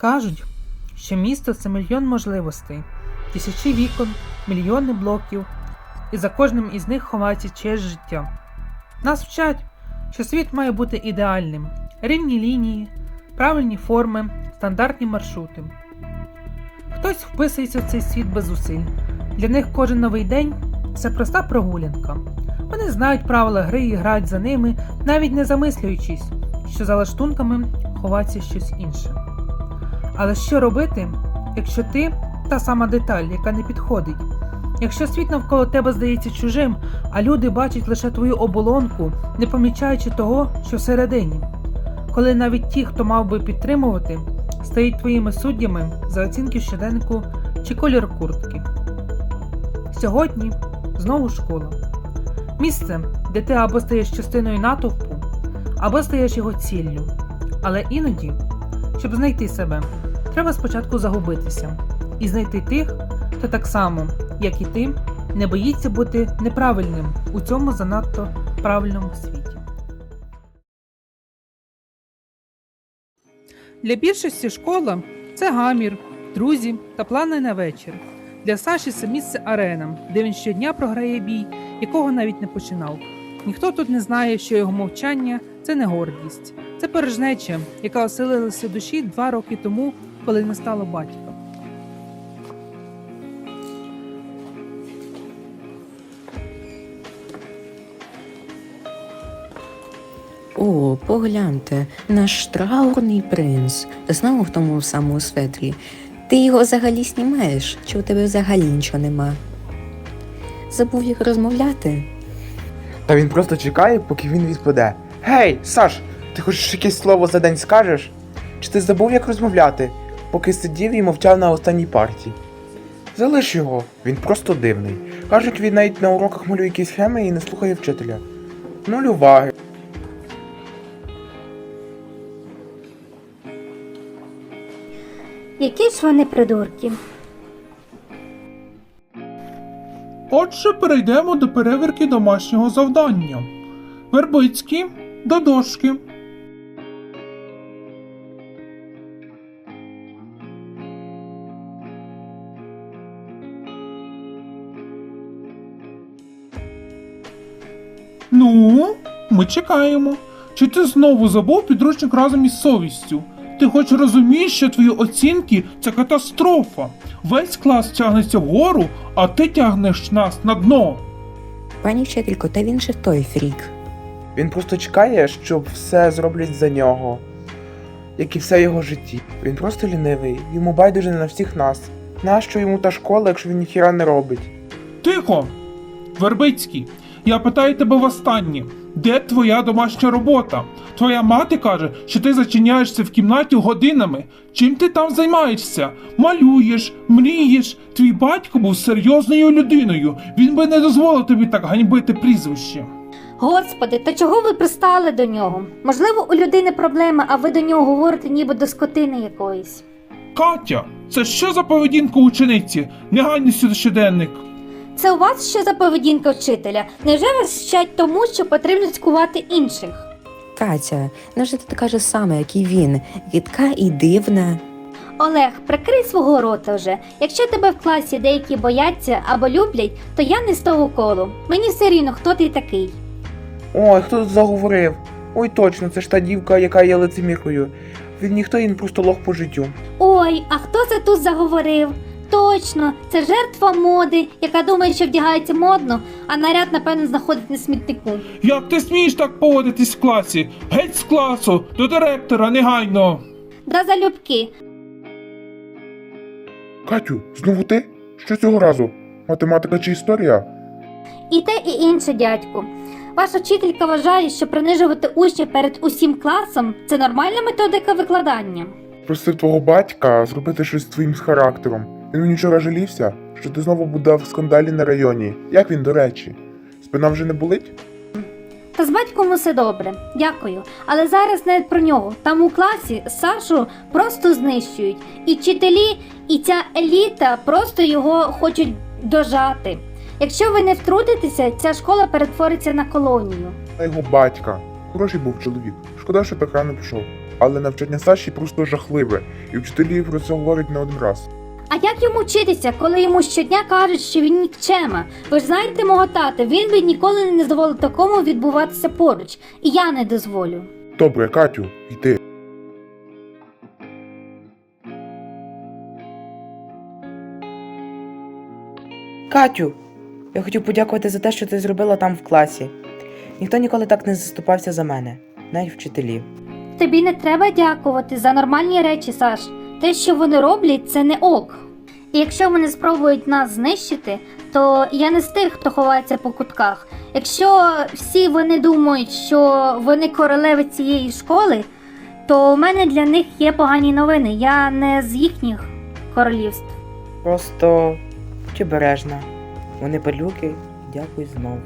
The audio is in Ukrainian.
Кажуть, що місто це мільйон можливостей, тисячі вікон, мільйони блоків, і за кожним із них ховається чиєсь життя. Нас вчать, що світ має бути ідеальним, рівні лінії, правильні форми, стандартні маршрути. Хтось вписується в цей світ без зусиль. Для них кожен новий день це проста прогулянка. Вони знають правила гри і грають за ними, навіть не замислюючись, що за лаштунками ховається щось інше. Але що робити, якщо ти та сама деталь, яка не підходить? Якщо світ навколо тебе здається чужим, а люди бачать лише твою оболонку, не помічаючи того, що всередині, коли навіть ті, хто мав би підтримувати, стають твоїми суддями за оцінки в щоденнику чи колір куртки. Сьогодні знову школа. Місце, де ти або стаєш частиною натовпу, або стаєш його ціллю. Але іноді, щоб знайти себе, треба спочатку загубитися і знайти тих, хто так само, як і ти, не боїться бути неправильним у цьому занадто правильному світі. Для більшості школа це гамір, друзі та плани на вечір. Для Саші це місце арена, де він щодня програє бій, якого навіть не починав. Ніхто тут не знає, що його мовчання це не гордість, це порожнеча, яка оселилася душі два роки тому, коли не стало батька. О, погляньте, наш траурний принц. Знову в тому самому светрі. Ти його взагалі знімаєш, чи у тебе взагалі нічого нема? Забув як розмовляти? Та він просто чекає, поки він відпаде. Гей, Саш, ти хоч якесь слово за день скажеш? Чи ти забув, як розмовляти, поки сидів і мовчав на останній партії? Залиш його, він просто дивний. Кажуть, він навіть на уроках малює якісь схеми і не слухає вчителя. Нуль уваги. Які ж вони придурки. Отже, перейдемо до перевірки домашнього завдання. Вербицький до дошки. Ну, ми чекаємо. Чи ти знову забув підручник разом із совістю? Ти хоч розумієш, що твої оцінки це катастрофа. Весь клас тягнеться вгору, а ти тягнеш нас на дно. Пані вчителько, та він же той фрік. Він просто чекає, щоб все зроблять за нього, як і все його житті. Він просто лінивий, йому байдуже на всіх нас. Нащо йому та школа, якщо він ніхіра не робить? Тихо! Вербицький, я питаю тебе востаннє. Де твоя домашня робота? Твоя мати каже, що ти зачиняєшся в кімнаті годинами. Чим ти там займаєшся? Малюєш, мрієш. Твій батько був серйозною людиною. Він би не дозволив тобі так ганьбити прізвище. Господи, та чого ви пристали до нього? Можливо, у людини проблеми, а ви до нього говорите ніби до скотини якоїсь. Катя, це що за поведінка учениці? Негайно сюди щоденник. Це у вас що за поведінка вчителя? Невже вас вчать тому, що потрібно цькувати інших? Катя, невже ти така ж сама, як і він, рідка і дивна. Олег, прикрий свого рота вже. Якщо тебе в класі деякі бояться або люблять, то я не з того колу. Мені все рівно, хто ти такий. Ой, хто тут заговорив? Ой, точно, це ж та дівка, яка є лицеміркою. Він ніхто, він просто лох по життю. Ой, а хто це тут заговорив? Точно, це жертва моди, яка думає, що вдягається модно, а наряд, напевно, знаходить на смітнику. Як ти смієш так поводитись в класі? Геть з класу, до директора, негайно. Да залюбки. Катю, знову ти? Що цього разу? Математика чи історія? І те, і інше, дядьку. Ваша вчителька вважає, що принижувати учнів перед усім класом це нормальна методика викладання. Просив твого батька зробити щось з твоїм з характером. Він мені вчора жалівся, що ти знову буде в скандалі на районі. Як він, до речі? Спина вже не болить? Та з батьком усе добре, дякую. Але зараз не про нього. Там у класі Сашу просто знищують. І вчителі, і ця еліта просто його хочуть дожати. Якщо ви не втрутитеся, ця школа перетвориться на колонію. А його батька. Хороший був чоловік. Шкода, що так рано пішов. але навчання Саші просто жахливе, і вчителі про це говорять не один раз. А як йому вчитися, коли йому щодня кажуть, що він нікчема? Ви ж знаєте мого тата, він би ніколи не дозволив такому відбуватися поруч, і я не дозволю. Добре, Катю, йди. Катю, я хотів подякувати за те, що ти зробила там в класі. Ніхто ніколи так не заступався за мене, навіть вчителі. Тобі не треба дякувати за нормальні речі, Саш. Те, що вони роблять, це не ок. І якщо вони спробують нас знищити, то я не з тих, хто ховається по кутках. Якщо всі вони думають, що вони королеви цієї школи, то у мене для них є погані новини. Я не з їхніх королівств. Просто будь обережна. Вони падлюки, дякую знов.